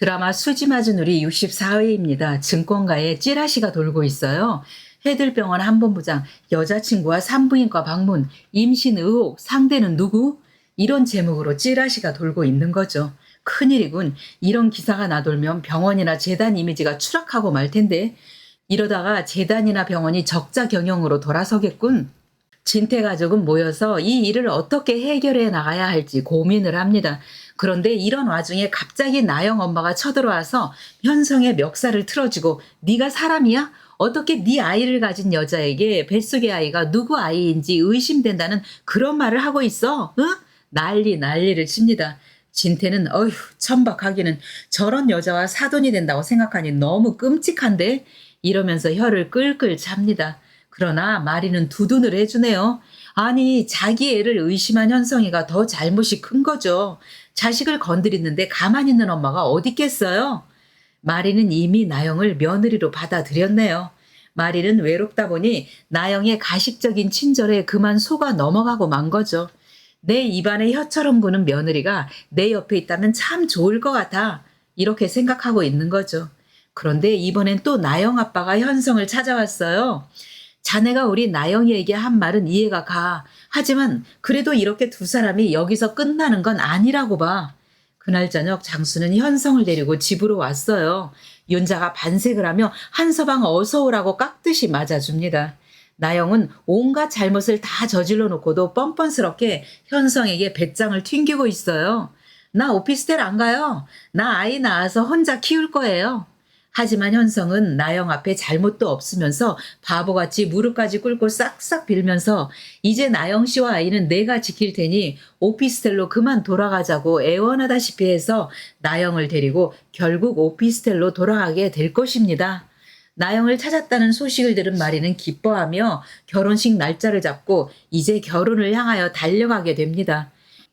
드라마 수지 맞은 우리 64회입니다. 증권가에 찌라시가 돌고 있어요. 해들병원 한본부장, 여자친구와 산부인과 방문, 임신 의혹, 상대는 누구? 이런 제목으로 찌라시가 돌고 있는 거죠. 큰일이군. 이런 기사가 나돌면 병원이나 재단 이미지가 추락하고 말 텐데. 이러다가 재단이나 병원이 적자 경영으로 돌아서겠군. 진태 가족은 모여서 이 일을 어떻게 해결해 나가야 할지 고민을 합니다. 그런데 이런 와중에 갑자기 나영 엄마가 쳐들어와서 현성의 멱살을 틀어주고 네가 사람이야? 어떻게 네 아이를 가진 여자에게 뱃속의 아이가 누구 아이인지 의심된다는 그런 말을 하고 있어? 응? 난리 난리를 칩니다. 진태는 어휴 천박하기는 저런 여자와 사돈이 된다고 생각하니 너무 끔찍한데 이러면서 혀를 끌끌 찹니다. 그러나 마리는 두둔을 해주네요. 아니 자기 애를 의심한 현성이가 더 잘못이 큰 거죠. 자식을 건드리는데 가만히 있는 엄마가 어디 있겠어요? 마리는 이미 나영을 며느리로 받아들였네요. 마리는 외롭다 보니 나영의 가식적인 친절에 그만 속아 넘어가고 만 거죠. 내 입안에 혀처럼 구는 며느리가 내 옆에 있다면 참 좋을 것 같아. 이렇게 생각하고 있는 거죠. 그런데 이번엔 또 나영 아빠가 현성을 찾아왔어요. 자네가 우리 나영이에게 한 말은 이해가 가. 하지만 그래도 이렇게 두 사람이 여기서 끝나는 건 아니라고 봐. 그날 저녁 장수는 현성을 데리고 집으로 왔어요. 윤자가 반색을 하며 한서방 어서 오라고 깍듯이 맞아줍니다. 나영은 온갖 잘못을 다 저질러 놓고도 뻔뻔스럽게 현성에게 배짱을 튕기고 있어요. 나 오피스텔 안 가요. 나 아이 낳아서 혼자 키울 거예요. 하지만 현성은 나영 앞에 잘못도 없으면서 바보같이 무릎까지 꿇고 싹싹 빌면서 이제 나영 씨와 아이는 내가 지킬 테니 오피스텔로 그만 돌아가자고 애원하다시피 해서 나영을 데리고 결국 오피스텔로 돌아가게 될 것입니다. 나영을 찾았다는 소식을 들은 마리는 기뻐하며 결혼식 날짜를 잡고 이제 결혼을 향하여 달려가게 됩니다.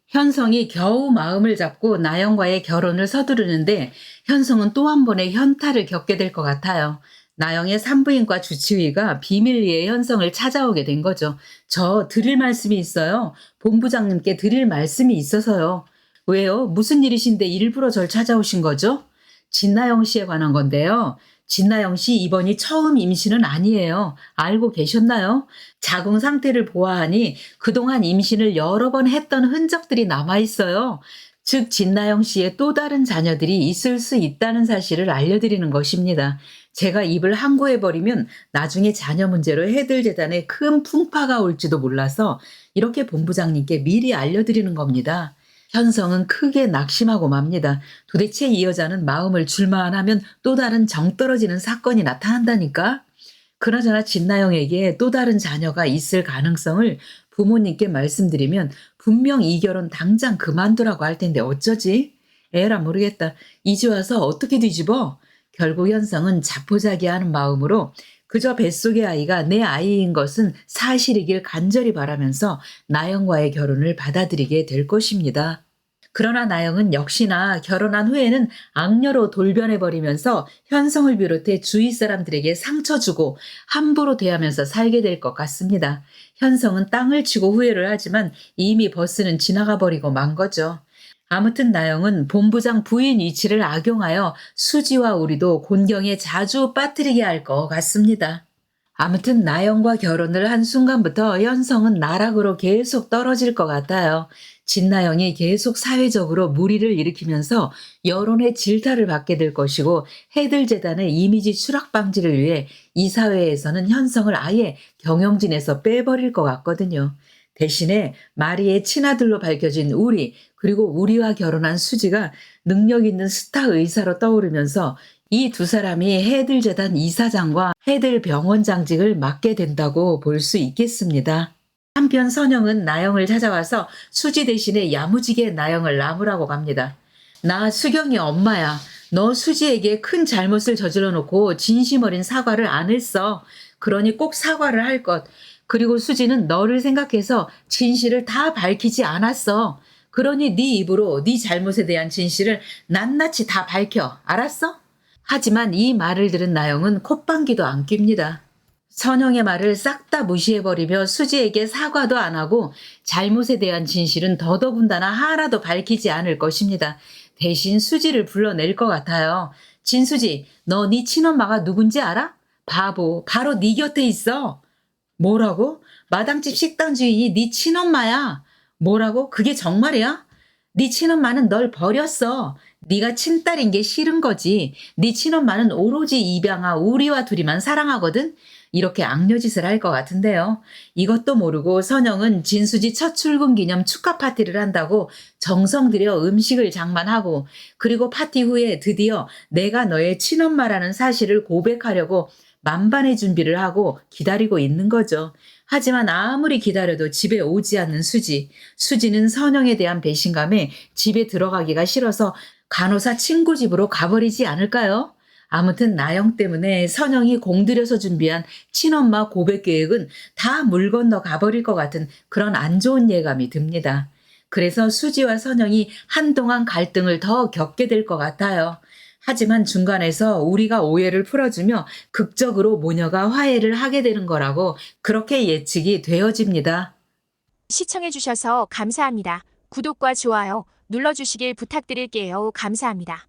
현성이 겨우 마음을 잡고 나영과의 결혼을 서두르는데 현성은 또 한 번의 현타를 겪게 될 것 같아요. 나영의 산부인과 주치의가 비밀리에 현성을 찾아오게 된 거죠. 저 드릴 말씀이 있어요. 본부장님께 드릴 말씀이 있어서요. 왜요? 무슨 일이신데 일부러 절 찾아오신 거죠? 진나영 씨에 관한 건데요. 진나영 씨 이번이 처음 임신은 아니에요. 알고 계셨나요? 자궁 상태를 보아하니 그동안 임신을 여러 번 했던 흔적들이 남아 있어요. 즉 진나영 씨의 또 다른 자녀들이 있을 수 있다는 사실을 알려드리는 것입니다. 제가 입을 항고해버리면 나중에 자녀 문제로 해들재단에 큰 풍파가 올지도 몰라서 이렇게 본부장님께 미리 알려드리는 겁니다. 현성은 크게 낙심하고 맙니다. 도대체 이 여자는 마음을 줄만 하면 또 다른 정 떨어지는 사건이 나타난다니까? 그나저나 진나영에게 또 다른 자녀가 있을 가능성을 부모님께 말씀드리면 분명 이 결혼 당장 그만두라고 할 텐데 어쩌지? 에라 모르겠다. 이제 와서 어떻게 뒤집어? 결국 현성은 자포자기하는 마음으로 그저 뱃속의 아이가 내 아이인 것은 사실이길 간절히 바라면서 나영과의 결혼을 받아들이게 될 것입니다. 그러나 나영은 역시나 결혼한 후에는 악녀로 돌변해버리면서 현성을 비롯해 주위 사람들에게 상처 주고 함부로 대하면서 살게 될 것 같습니다. 현성은 땅을 치고 후회를 하지만 이미 버스는 지나가 버리고 만 거죠. 아무튼 나영은 본부장 부인 위치를 악용하여 수지와 우리도 곤경에 자주 빠뜨리게 할 것 같습니다. 아무튼 나영과 결혼을 한 순간부터 현성은 나락으로 계속 떨어질 것 같아요. 진나영이 계속 사회적으로 무리를 일으키면서 여론의 질타를 받게 될 것이고 해들재단의 이미지 추락 방지를 위해 이 사회에서는 현성을 아예 경영진에서 빼버릴 것 같거든요. 대신에 마리의 친아들로 밝혀진 우리 그리고 우리와 결혼한 수지가 능력 있는 스타 의사로 떠오르면서 이 두 사람이 해들재단 이사장과 해들병원장직을 맡게 된다고 볼 수 있겠습니다. 한편 선영은 나영을 찾아와서 수지 대신에 야무지게 나영을 나무라고 갑니다. 나 수경이 엄마야. 너 수지에게 큰 잘못을 저질러 놓고 진심 어린 사과를 안 했어. 그러니 꼭 사과를 할 것. 그리고 수지는 너를 생각해서 진실을 다 밝히지 않았어. 그러니 네 입으로 네 잘못에 대한 진실을 낱낱이 다 밝혀. 알았어? 하지만 이 말을 들은 나영은 콧방귀도 안 낍니다. 선영의 말을 싹 다 무시해버리며 수지에게 사과도 안 하고 잘못에 대한 진실은 더더군다나 하나도 밝히지 않을 것입니다. 대신 수지를 불러낼 것 같아요. 진수지, 너 네 친엄마가 누군지 알아? 바보, 바로 네 곁에 있어. 뭐라고? 마당집 식당 주인이 네 친엄마야. 뭐라고? 그게 정말이야? 네 친엄마는 널 버렸어. 네가 친딸인 게 싫은 거지. 네 친엄마는 오로지 입양아 우리와 둘이만 사랑하거든. 이렇게 악녀짓을 할 것 같은데요. 이것도 모르고 선영은 진수지 첫 출근 기념 축하 파티를 한다고 정성 들여 음식을 장만하고 그리고 파티 후에 드디어 내가 너의 친엄마라는 사실을 고백하려고 만반의 준비를 하고 기다리고 있는 거죠. 하지만 아무리 기다려도 집에 오지 않는 수지. 수지는 선영에 대한 배신감에 집에 들어가기가 싫어서 간호사 친구 집으로 가버리지 않을까요? 아무튼 나영 때문에 선영이 공들여서 준비한 친엄마 고백 계획은 다 물 건너 가버릴 것 같은 그런 안 좋은 예감이 듭니다. 그래서 수지와 선영이 한동안 갈등을 더 겪게 될 것 같아요. 하지만 중간에서 우리가 오해를 풀어주며 극적으로 모녀가 화해를 하게 되는 거라고 그렇게 예측이 되어집니다. 시청해주셔서 감사합니다. 구독과 좋아요 눌러주시길 부탁드릴게요. 감사합니다.